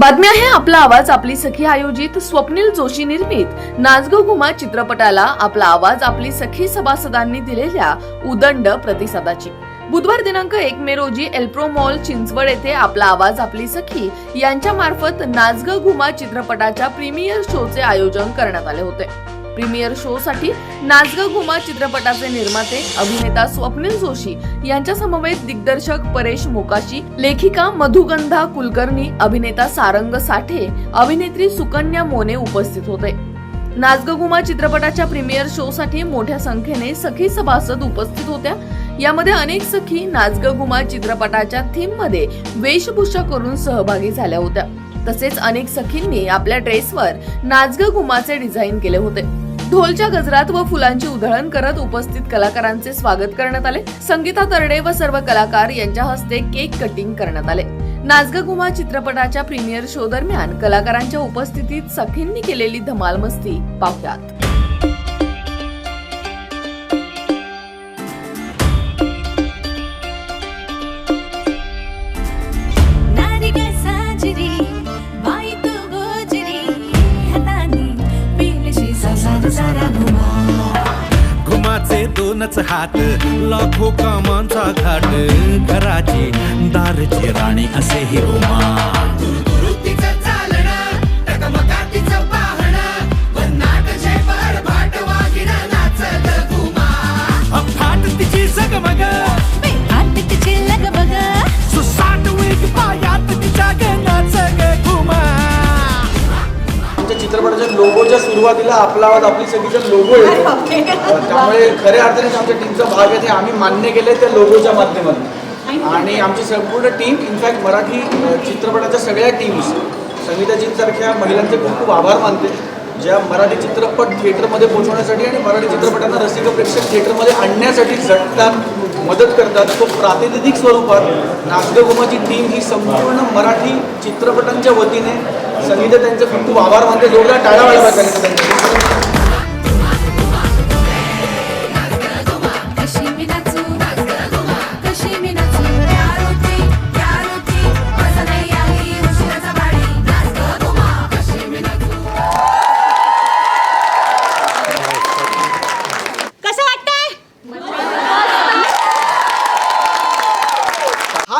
बातमी आहे आपला आवाज आपली सखी आयोजित स्वप्नील जोशी निर्मित. नाचगो घुमा चित्रपटाला आपला आवाज आपली सखी सभासदांनी दिलेल्या उदंड प्रतिसादाची. बुधवार दिनांक एक मे रोजी एल्प्रो मॉल चिंचवड येथे आपला आवाज आपली सखी यांच्या मार्फत नाचग घुमा चित्रपटाच्या प्रीमियर शोचे आयोजन करण्यात आले होते. प्रीमियर शो साठी नाचग घुमा चित्रपटाचे निर्माते अभिनेता स्वप्नील जोशी यांच्या समवेत दिग्दर्शक परेश मोकाशी लेखिका मधुगंधा कुलकर्णी अभिनेता सारंग साठे अभिनेत्री सुकन्या मोने उपस्थित होते. नाचग घुमा चित्रपटाच्या प्रीमियर शो साठी मोठ्या संख्येने सखी सभासद उपस्थित होत्या. यामध्ये अनेक सखी नाचगघुमा चित्रपटाच्या थीममध्ये वेशभूषा करून सहभागी झाल्या होत्या. तसेच अनेक सखींनी आपल्या ड्रेसवर नाचग घुमाचे डिझाईन केले होते. ढोलच्या गजरात व फुलांची उधळण करत उपस्थित कलाकारांचे स्वागत करण्यात आले. संगीता तरडे व सर्व कलाकार यांच्या हस्ते केक कटिंग करण्यात आले. नाचग घुमा चित्रपटाच्या प्रीमियर शो दरम्यान कलाकारांच्या उपस्थितीत सखींनी केलेली धमाल मस्ती पाहुयात. माझे दोनच हात लाखो कामांचा घाट घराची दारची राणी असे ही चित्रपटाच्या लोगोच्या सुरुवातीला आपला आवाज आपली सगळीचा लोगो येतो त्यामुळे खऱ्या अर्थाने आमच्या टीमचा भाग आहे ते आम्ही मान्य केले त्या लोगोच्या माध्यमातून. आणि आमची संपूर्ण टीम इनफॅक्ट मराठी चित्रपटाच्या सगळ्या टीम्स संगीताजींसारख्या महिलांचे खूप खूप आभार मानते. ज्या मराठी चित्रपट थिएटरमध्ये पोहोचवण्यासाठी आणि मराठी चित्रपटांना रसिक प्रेक्षक थिएटरमध्ये आणण्यासाठी झटतात मदत करतात. तो प्रातिनिधिक स्वरूपात नाचगोमाची टीम ही संपूर्ण मराठी चित्रपटांच्या वतीने संगीता त्यांचे खूप आभार मानते. जोरदार टाळा वाजवा त्यांनी.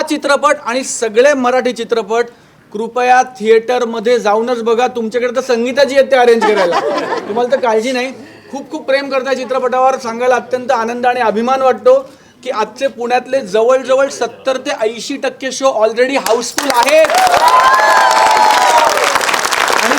चित्रपट आणि सगळे मराठी चित्रपट कृपया थिएटरमध्ये जाऊनच बघा. तुमच्याकडे तर संगीताची येते अरेंज करायला. तुम्हाला तर काळजी नाही. खूप खूप प्रेम करता चित्रपटावर. सांगायला अत्यंत आनंद आणि अभिमान वाटतो की आजचे पुण्यातले जवळजवळ सत्तर ते ऐंशी टक्के शो ऑलरेडी हाऊसफुल आहेत. आणि